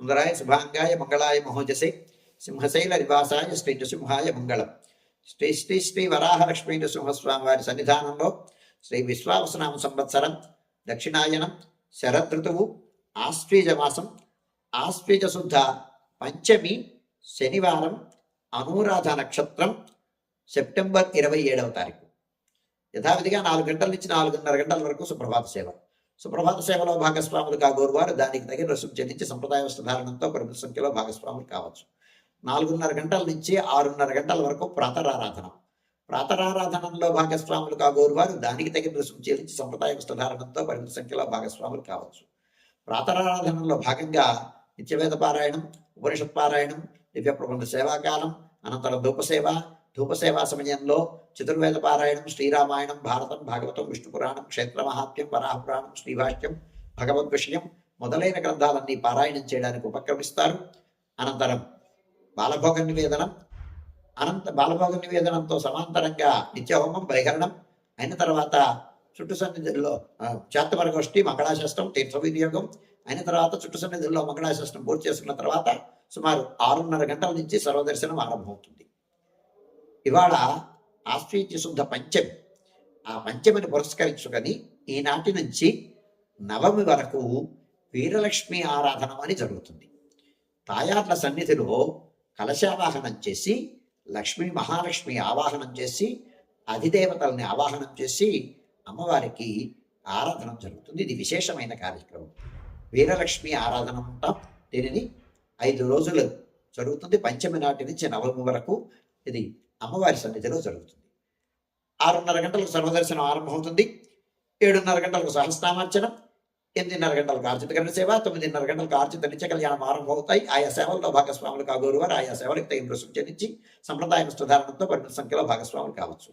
సుందరాయ శుభాంగాయ మంగళాయ మహోజసే సింహశైల నివాసాయ శ్రీ నృసింహాయ మంగళం శ్రీ శ్రీ శ్రీ వరాహలక్ష్మీ నృసింహస్వామి వారి సన్నిధానంలో శ్రీ విశ్వావసనామ సంవత్సరం దక్షిణాయనం శరదృతువు ఆశ్వీజ మాసం ఆశ్వీజ శుద్ధ పంచమి శనివారం అనురాధ నక్షత్రం సెప్టెంబర్ ఇరవై ఏడవ తారీఖు యథావిధిగా నాలుగు గంటల నుంచి నాలుగున్నర గంటల వరకు సుప్రభాత సేవ సుప్రభాత సేవలో భాగస్వాములు కాగోరు వారు దానికి తగిన రుసుము చెల్లించి సంప్రదాయ వస్త్రధారణంతో పరిమిత సంఖ్యలో భాగస్వాములు కావచ్చు. నాలుగున్నర గంటల నుంచి ఆరున్నర గంటల వరకు ప్రాతరారాధన. ప్రాతరారాధనంలో భాగస్వాములు కాగోరు వారు దానికి తగిన రుసుము చెల్లించి సంప్రదాయ వస్త్రధారణంతో పరిమిత సంఖ్యలో భాగస్వాములు కావచ్చు. ప్రాతరారాధనలో భాగంగా నిత్యవేద పారాయణం ఉపనిషత్ పారాయణం దివ్య ప్రబంధ సేవాకాలం అనంతరం ధూపసేవ ధూపసేవా సమయంలో చతుర్వేద పారాయణం శ్రీరామాయణం భారతం భాగవతం విష్ణు పురాణం క్షేత్ర మహాత్మ్యం వరాహపురాణం శ్రీభాష్యం భగవద్ విషయం మొదలైన గ్రంథాలన్నీ పారాయణం చేయడానికి ఉపక్రమిస్తారు అనంతరం బాలభోగ నివేదనం అనంత బాలభోగ నివేదనంతో సమాంతరంగా నిత్యహోమం బహిరణం అయిన తర్వాత చుట్టు సన్నిధుల్లో చేతమరగోష్ఠి మంగళాశాస్త్రం తీర్థ వినియోగం అయిన తర్వాత చుట్టు సన్నిధుల్లో మంగళాశాస్త్రం పూర్తి చేసుకున్న తర్వాత సుమారు ఆరున్నర గంటల నుంచి సర్వదర్శనం ఆరంభమవుతుంది. ఇవాళ ఆశ్వీజ శుద్ధ పంచమి. ఆ పంచమిని పురస్కరించుకొని ఈనాటి నుంచి నవమి వరకు వీరలక్ష్మి ఆరాధన అని జరుగుతుంది. తాయాట్ల సన్నిధిలో కలశావాహనం చేసి లక్ష్మీ మహాలక్ష్మి ఆవాహనం చేసి అధిదేవతల్ని ఆవాహనం చేసి అమ్మవారికి ఆరాధన జరుగుతుంది. ఇది విశేషమైన కార్యక్రమం. వీరలక్ష్మి ఆరాధన అంటాం దీనిని ఐదు రోజులు జరుగుతుంది. పంచమి నాటి నుంచి నవమి వరకు ఇది అమ్మవారి సన్నిధిలో జరుగుతుంది. ఆరున్నర గంటలకు సర్వదర్శనం ఆరంభమవుతుంది. ఏడున్నర గంటలకు సహస్నామార్చనం ఎనిమిదిన్నర గంటలకు గణ సేవ తొమ్మిదిన్నర గంటలకు ఆర్జిత నిత్య కళ్యాణం ఆరంభమవుతాయి. ఆయా సేవల్లో భాగస్వాములు కాగోరు వారు ఆయా సేవలకు తగిన రుసుము చెల్లించి సంప్రదాయ సుధారణతో పరిమిత సంఖ్యలో భాగస్వాములు కావచ్చు.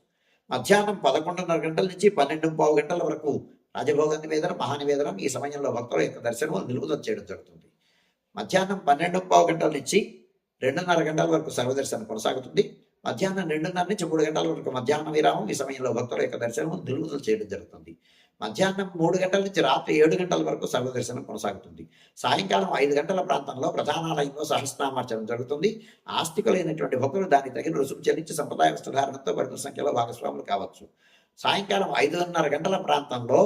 మధ్యాహ్నం పదకొండున్నర గంటల నుంచి పన్నెండు పావు గంటల వరకు రాజభోగ నివేదనం మహానివేదనం ఈ సమయంలో భక్తుల యొక్క దర్శనం నిలుపుదల చేయడం జరుగుతుంది. మధ్యాహ్నం పన్నెండు పావు గంటల నుంచి రెండున్నర గంటల వరకు సర్వదర్శనం కొనసాగుతుంది. మధ్యాహ్నం రెండున్నర నుంచి మూడు గంటల వరకు మధ్యాహ్న విరామం ఈ సమయంలో భక్తుల యొక్క దర్శనం నిలుపుదల చేయడం జరుగుతుంది. మధ్యాహ్నం మూడు గంటల నుంచి రాత్రి ఏడు గంటల వరకు సర్వదర్శనం కొనసాగుతుంది. సాయంకాలం ఐదు గంటల ప్రాంతంలో ప్రధానాలయంలో సహస్రనామార్చనం జరుగుతుంది. ఆస్తికులైనటువంటి భక్తులు దానికి తగిన రుసుము చెల్లించి సంప్రదాయ వస్త్రధారణతో పరిమిత సంఖ్యలో భాగస్వాములు కావచ్చు. సాయంకాలం ఐదున్నర గంటల ప్రాంతంలో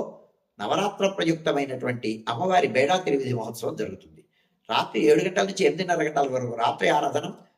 నవరాత్ర ప్రయుక్తమైనటువంటి అమ్మవారి బేడా తిరువిధి మహోత్సవం జరుగుతుంది. రాత్రి ఏడు గంటల నుంచి ఎనిమిదిన్నర గంటల వరకు రాత్రి ఆరాధన